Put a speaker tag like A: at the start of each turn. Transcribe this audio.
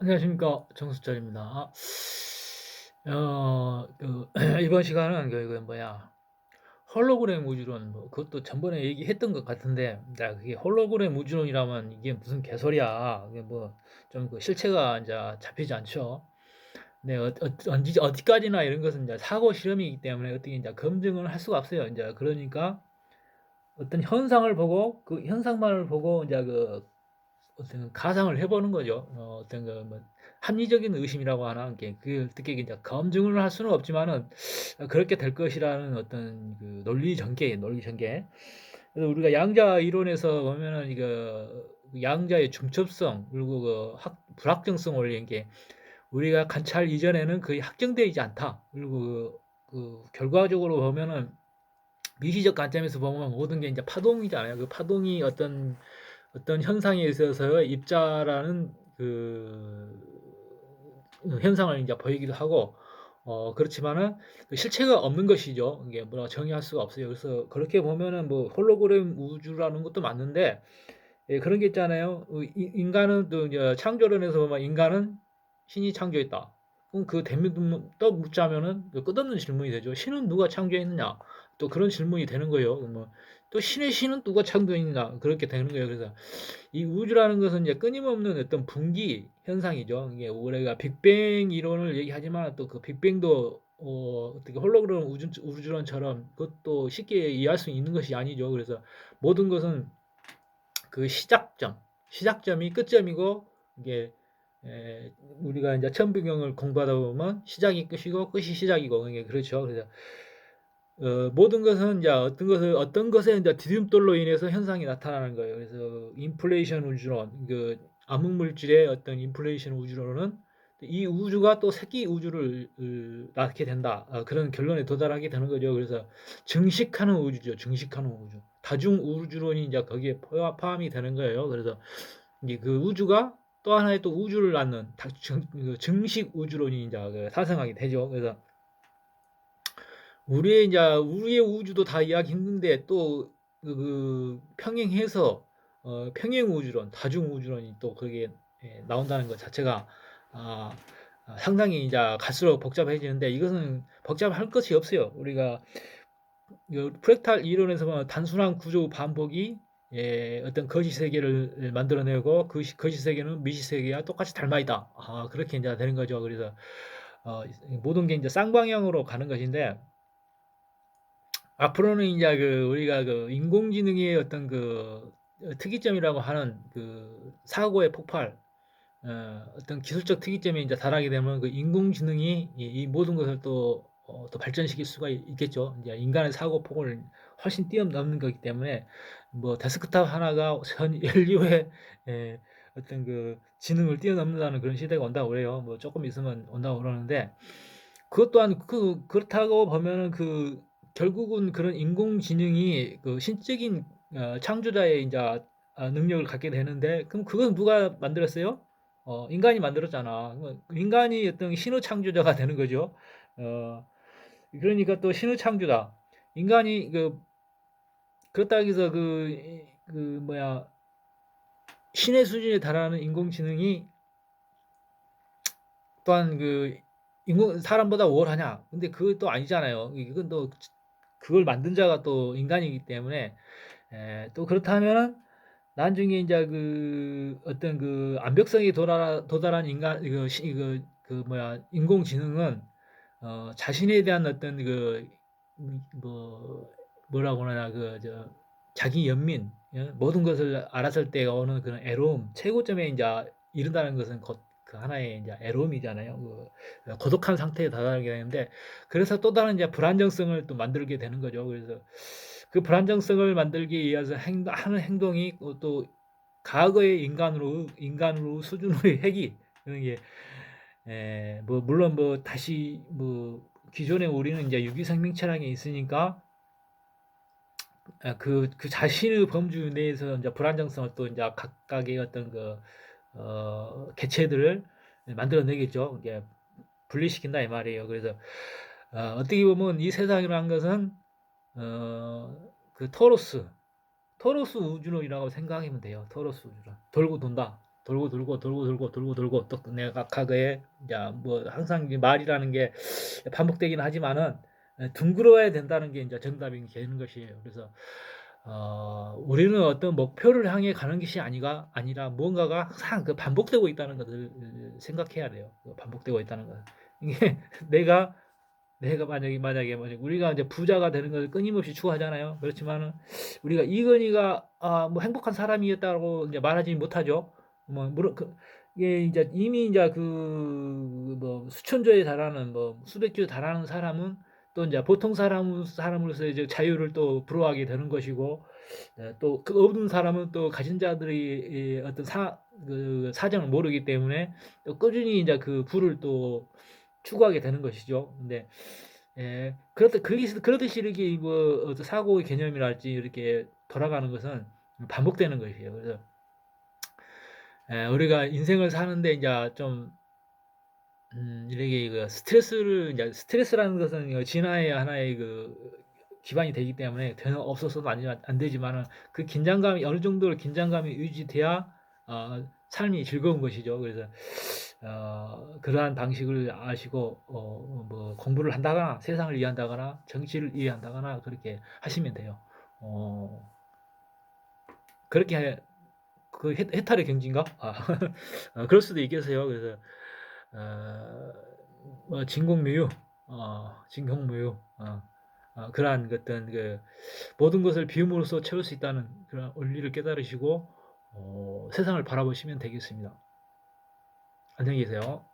A: 안녕하십니까 정수철입니다. 아, 어, 그 이번 시간은 그, 그 뭐야 홀로그램 우주론 뭐 그것도 전번에 얘기했던 것 같은데 자 그게 홀로그램 우주론이라면 이게 무슨 개소리야 이게 뭐 좀 그 실체가 이제 잡히지 않죠. 네 어, 어, 어디 어디까지나 이런 것은 이제 사고 실험이기 때문에 어떻게 이제 검증을 할 수가 없어요. 이제 그러니까 어떤 현상을 보고 그 현상만을 보고 이제 그 어떤 가상을 해보는 거죠. 어, 어떤 그 뭐 합리적인 의심이라고 하나 게 그 어떻게 이제 검증을 할 수는 없지만은 그렇게 될 것이라는 어떤 그 논리 전개, 논리 전개. 그래서 우리가 양자 이론에서 보면은 이거 양자의 중첩성 그리고 그 학, 불확정성 원리인 게 우리가 관찰 이전에는 거의 확정되어 있지 않다. 그리고 그, 그 결과적으로 보면은 미시적 관점에서 보면 모든 게 이제 파동이잖아요. 그 파동이 어떤 어떤 현상에 있어서 입자라는 그 현상을 이제 보이기도 하고 어 그렇지만은 그 실체가 없는 것이죠. 이게 뭐라 정의할 수가 없어요. 그래서 그렇게 보면은 뭐 홀로그램 우주라는 것도 맞는데 예, 그런 게 있잖아요. 어, 인간은 또 이제 창조론에서 보면 인간은 신이 창조했다. 그럼 그 대면 또 묻자면은 그 끝없는 질문이 되죠. 신은 누가 창조했느냐? 또 그런 질문이 되는 거예요. 뭐, 또 신의 신은 누가 창조했느냐? 그렇게 되는 거예요. 그래서 이 우주라는 것은 이제 끊임없는 어떤 분기 현상이죠. 이게 우리가 빅뱅 이론을 얘기하지만 또 그 빅뱅도 어, 어떻게 홀로그램 우주, 우주론처럼 그것도 쉽게 이해할 수 있는 것이 아니죠. 그래서 모든 것은 그 시작점, 시작점이 끝점이고 이게 에, 우리가 이제 천부경을 공부하다 보면 시작이 끝이고 끝이 시작이고 이게 그렇죠. 그래서 어, 모든 것은 이제 어떤 것을 어떤 것에 이제 디딤돌로 인해서 현상이 나타나는 거예요. 그래서 인플레이션 우주론, 그 암흑 물질의 어떤 인플레이션 우주론은 이 우주가 또 새끼 우주를 낳게 된다. 어, 그런 결론에 도달하게 되는 거죠. 그래서 증식하는 우주죠. 증식하는 우주. 다중 우주론이 이제 거기에 포함이 되는 거예요. 그래서 이제 그 우주가 또 하나의 또 우주를 낳는 그 증식 우주론이 이제 그 사생하게 되죠. 그래서 우리의 이제 우리의 우주도 다 이해하기 힘든데 또그 그 평행해서 어, 평행 우주론, 다중 우주론이 또 그게 예, 나온다는 것 자체가 아, 아, 상당히 이제 갈수록 복잡해지는데 이것은 복잡할 것이 없어요. 우리가 프랙탈 이론에서 보면 단순한 구조 반복이 예, 어떤 거시 세계를 만들어내고 그 거시 세계는 미시 세계와 똑같이 닮아 있다. 아, 그렇게 이제 되는 거죠. 그래서 어, 모든 게 이제 쌍방향으로 가는 것인데 앞으로는 이제 그 우리가 그 인공지능의 어떤 그 특이점이라고 하는 그 사고의 폭발, 어, 어떤 기술적 특이점에 이제 달하게 되면 그 인공지능이 이, 이 모든 것을 또, 어, 또 발전시킬 수가 있겠죠. 이제 인간의 사고 폭을 훨씬 뛰어넘는 거기 때문에 뭐 데스크탑 하나가 전 인류의 예, 어떤 그 지능을 뛰어넘는다는 그런 시대가 온다고 그래요. 뭐 조금 있으면 온다고 그러는데 그것 또한 그 그렇다고 보면은 그 결국은 그런 인공지능이 그 신적인 어, 창조자의 이제 아, 능력을 갖게 되는데 그럼 그건 누가 만들었어요? 어, 인간이 만들었잖아. 인간이 어떤 신의 창조자가 되는 거죠. 어, 그러니까 또 신의 창조자. 인간이 그 그렇다고 해서 그, 그 뭐야 신의 수준에 달하는 인공지능이 또한 그 인공 사람보다 우월하냐? 근데 그것도 아니잖아요. 이건 또 그걸 만든 자가 또 인간이기 때문에 에, 또 그렇다면은 나중에 이제 그 어떤 그 암벽성에 도달 도달한 인간 그, 그, 그 뭐야 인공지능은 어, 자신에 대한 어떤 그뭐 뭐라고 하나 그 저 자기 연민 예? 모든 것을 알았을 때 오는 그런 애로움 최고점에 이제 이른다는 것은 곧 그 하나의 이제 애로움이잖아요. 그 고독한 상태에 다다르게 되는데 그래서 또 다른 이제 불안정성을 또 만들게 되는 거죠. 그래서 그 불안정성을 만들기 위해서 행, 하는 행동이 또 과거의 인간으로 인간으로 수준의 핵이 그런 게 에, 뭐 물론 뭐 다시 뭐 기존에 우리는 이제 유기 생명체라는 게 있으니까 그, 그 자신의 범주 내에서 이제 불안정성을 또 이제 각각의 어떤 그 어, 개체들을 만들어내겠죠. 이게 분리시킨다 이 말이에요. 그래서 어, 떻게 보면 이 세상이라는 것은 어, 그 토로스, 토로스 우주론이라고 생각하면 돼요. 토로스 우주론. 돌고 돈다. 돌고 돌고 돌고 돌고 돌고 돌고 또 내가 과거에 이제 뭐 항상 말이라는 게 반복되긴 하지만은 에, 둥그러야 된다는 게 이제 정답이 되는 것이에요. 그래서 어, 우리는 어떤 목표를 향해 가는 것이 아니가 아니라 무언가가 항상 그 반복되고 있다는 것을 생각해야 돼요. 그 반복되고 있다는 것. 이게 내가 내가 만약에 만약에 만약 우리가 이제 부자가 되는 것을 끊임없이 추구하잖아요. 그렇지만은 우리가 이건희가 아, 뭐 행복한 사람이었다고 이제 말하지 못하죠. 뭐 물론 그 이게 이제 이미 이제 그 뭐 수천 조에 달하는 뭐 수백 조에 달하는 사람은 또 이제 보통 사람 사람으로서 이제 자유를 또 부러워하게 되는 것이고 또 그 없는 사람은 또 가진 자들의 이 어떤 사 그 사정을 모르기 때문에 또 꾸준히 이제 그 부를 또 추구하게 되는 것이죠. 근데 예, 그렇듯 그것이 그러듯이 이렇게 뭐 어떤 사고의 개념이랄지 이렇게 돌아가는 것은 반복되는 것이에요. 그래서 예, 우리가 인생을 사는데 이제 좀 음, 이렇게 그 스트레스를 이제 스트레스라는 것은 그 진화의 하나의 그 기반이 되기 때문에 되는 없어서도 안, 안 되지만은 그 긴장감이 어느 정도 긴장감이 유지돼야 어, 삶이 즐거운 것이죠. 그래서 어, 그러한 방식을 아시고 어, 뭐 공부를 한다거나 세상을 이해한다거나 정치를 이해한다거나 그렇게 하시면 돼요. 어, 그렇게 해, 그 해, 해탈의 경지인가? 아, 어, 그럴 수도 있겠어요. 그래서 어, 뭐 진공무유, 어, 진공무유, 어, 어, 그러한 어떤 그 모든 것을 비움으로써 채울 수 있다는 그런 원리를 깨달으시고 어, 세상을 바라보시면 되겠습니다. 안녕히 계세요.